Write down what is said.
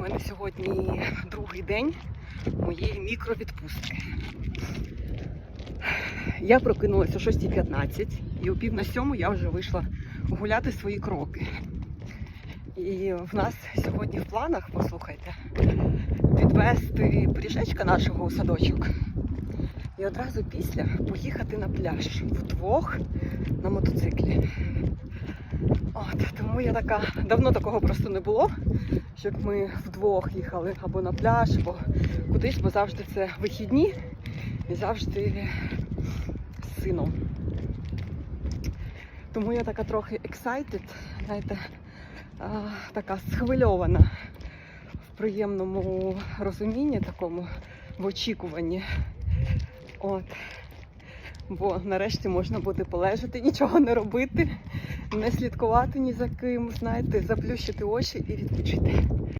У мене сьогодні другий день моєї мікровідпустки. Я прокинулася о 6.15 і о пів на сьому я вже вийшла гуляти свої кроки. І в нас сьогодні в планах, послухайте, відвести пиріжечка нашого у садочок і одразу після поїхати на пляж вдвох на мотоциклі. От, тому я така, давно такого просто не було, щоб ми вдвох їхали або на пляж, або кудись, бо завжди це вихідні і завжди з сином. Тому я така трохи excited, знаєте, така схвильована в приємному розумінні такому, в очікуванні. От. Бо нарешті можна буде полежати, нічого не робити, не слідкувати ні за ким, знаєте, заплющити очі і відпочити.